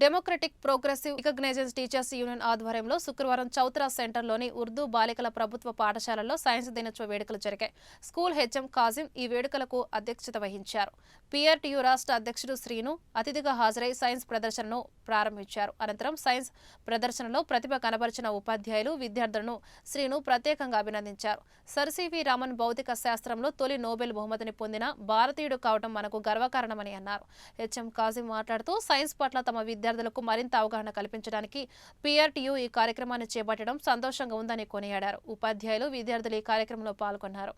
Democratic progressive recognised teachers union ఆధ్వర్యంలో శుక్రవారం చౌత్రా సెంటర్లోని ఉర్దూ బాలికల ప్రభుత్వ పాఠశాలలో సైన్స్ దినోత్సవ వేడుకలు జరిగాయి. స్కూల్ హెచ్ఎం కాజిం ఈ వేడుకలకు అధ్యక్షత వహించారు. పిఆర్టీయూ రాష్ట్ర అధ్యక్షుడు శ్రీను అతిథిగా హాజరై సైన్స్ ప్రదర్శనను ప్రారంభించారు. అనంతరం సైన్స్ ప్రదర్శనలో ప్రతిభ కనబరిచిన ఉపాధ్యాయులు విద్యార్థులను శ్రీను ప్రత్యేకంగా అభినందించారు. సర్సివి రామన్ భౌతిక శాస్త్రంలో తొలి నోబెల్ బహుమతిని పొందిన భారతీయుడు కావడం మనకు గర్వకారణమని అన్నారు. హెచ్ఎం కాజిం మాట్లాడుతూ సైన్స్ పట్ల తమ విద్య విద్యార్థులకు మరింత అవగాహన కల్పించడానికి పీఆర్టీయూ ఈ కార్యక్రమాన్ని చేపట్టడం సంతోషంగా ఉందని కొనియాడారు. ఉపాధ్యాయులు విద్యార్థులు ఈ కార్యక్రమంలో పాల్గొన్నారు.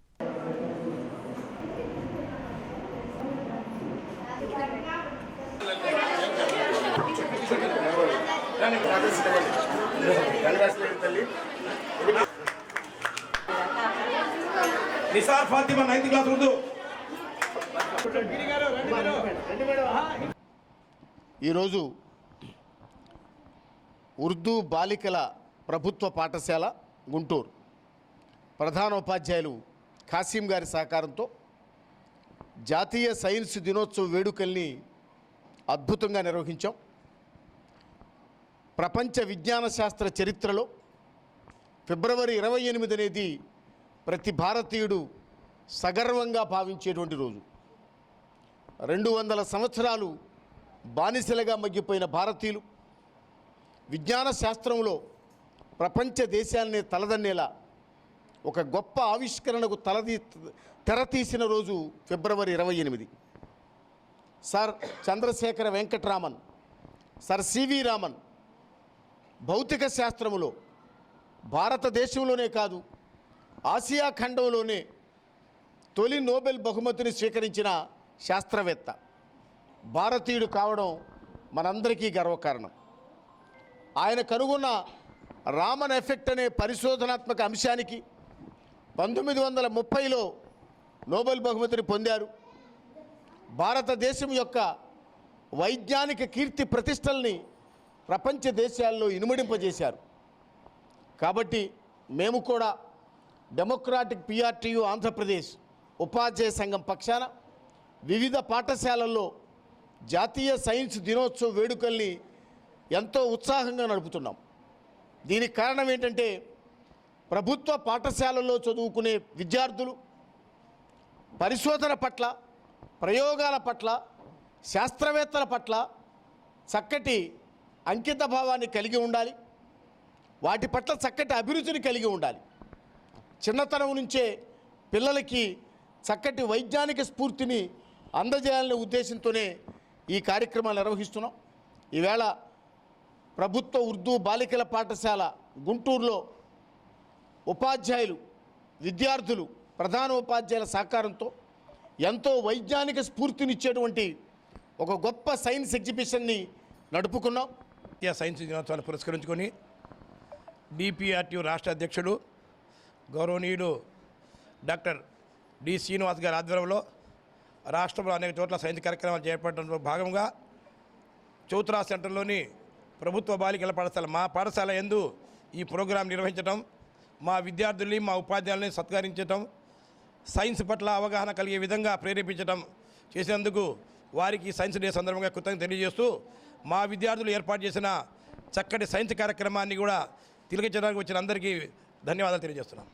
నిసార్ ఫాతిమా నైన్త్ క్లాస్ ఉర్దూ ఈరోజు ఉర్దూ బాలికల ప్రభుత్వ పాఠశాల గుంటూరు. ప్రధానోపాధ్యాయులు ఖాసీం గారి సహకారంతో జాతీయ సైన్స్ దినోత్సవ వేడుకల్ని అద్భుతంగా నిర్వహించాం. ప్రపంచ విజ్ఞాన శాస్త్ర చరిత్రలో ఫిబ్రవరి ఇరవై ఎనిమిది అనేది ప్రతి భారతీయుడు సగర్వంగా భావించేటువంటి రోజు. రెండు వందల సంవత్సరాలు బానిసలుగా మగ్గిపోయిన భారతీయులు విజ్ఞాన శాస్త్రంలో ప్రపంచ దేశాన్ని తలదన్నేలా ఒక గొప్ప ఆవిష్కరణకు తలదీ తెరతీసిన రోజు ఫిబ్రవరి ఇరవై ఎనిమిది. Sir Chandrasekhara Venkataraman sir C V Raman భౌతిక శాస్త్రములో భారతదేశంలోనే కాదు ఆసియా ఖండంలోనే తొలి నోబెల్ బహుమతిని స్వీకరించిన శాస్త్రవేత్త. భారతీయుడు కావడం మనందరికీ గర్వకారణం. ఆయన కనుగొన్న రామన్ ఎఫెక్ట్ అనే పరిశోధనాత్మక అంశానికి పంతొమ్మిది వందల ముప్పైలో నోబెల్ బహుమతిని పొందారు. భారతదేశం యొక్క వైజ్ఞానిక కీర్తి ప్రతిష్టల్ని ప్రపంచ దేశాల్లో ఇనుమడింపజేశారు. కాబట్టి మేము కూడా డెమోక్రాటిక్ పిఆర్టీయు ఆంధ్రప్రదేశ్ ఉపాధ్యాయ సంఘం పక్షాన వివిధ పాఠశాలల్లో జాతీయ సైన్స్ దినోత్సవ వేడుకల్ని ఎంతో ఉత్సాహంగా నడుపుతున్నాం. దీనికి కారణం ఏంటంటే ప్రభుత్వ పాఠశాలల్లో చదువుకునే విద్యార్థులు పరిశోధన పట్ల ప్రయోగాల పట్ల శాస్త్రవేత్తల పట్ల చక్కటి అంకిత భావాన్ని కలిగి ఉండాలి. వాటి పట్ల చక్కటి అభిరుచిని కలిగి ఉండాలి. చిన్నతనం నుంచే పిల్లలకి చక్కటి వైజ్ఞానిక స్ఫూర్తిని అందజేయాలనే ఉద్దేశంతోనే ఈ కార్యక్రమాలు నిర్వహిస్తున్నాం. ఈవేళ ప్రభుత్వ ఉర్దూ బాలికల పాఠశాల గుంటూరులో ఉపాధ్యాయులు విద్యార్థులు ప్రధాన ఉపాధ్యాయుల సహకారంతో ఎంతో వైజ్ఞానిక స్ఫూర్తినిచ్చేటువంటి ఒక గొప్ప సైన్స్ ఎగ్జిబిషన్ని నడుపుకున్నాం. జాతీయ సైన్స్ దినోత్సవాన్ని పురస్కరించుకొని డిపిఆర్టీ రాష్ట్ర అధ్యక్షుడు గౌరవనీయుడు డాక్టర్ డి శ్రీనివాస్ గారి ఆధ్వర్యంలో రాష్ట్రంలో అనేక చోట్ల సైన్స్ కార్యక్రమాలు చేపట్టడంలో భాగంగా చౌత్రా సెంటర్లోని ప్రభుత్వ బాలికల పాఠశాల మా పాఠశాల ఎందు ఈ ప్రోగ్రాం నిర్వహించడం మా విద్యార్థుల్ని మా ఉపాధ్యాయుల్ని సత్కరించడం సైన్స్ పట్ల అవగాహన కలిగే విధంగా ప్రేరేపించడం చేసినందుకు వారికి సైన్స్ డే సందర్భంగా కృతజ్ఞత తెలియజేస్తూ మా విద్యార్థులు ఏర్పాటు చేసిన చక్కటి సైన్స్ కార్యక్రమాన్ని కూడా తిలగించడానికి వచ్చిన అందరికీ ధన్యవాదాలు తెలియజేస్తున్నాం.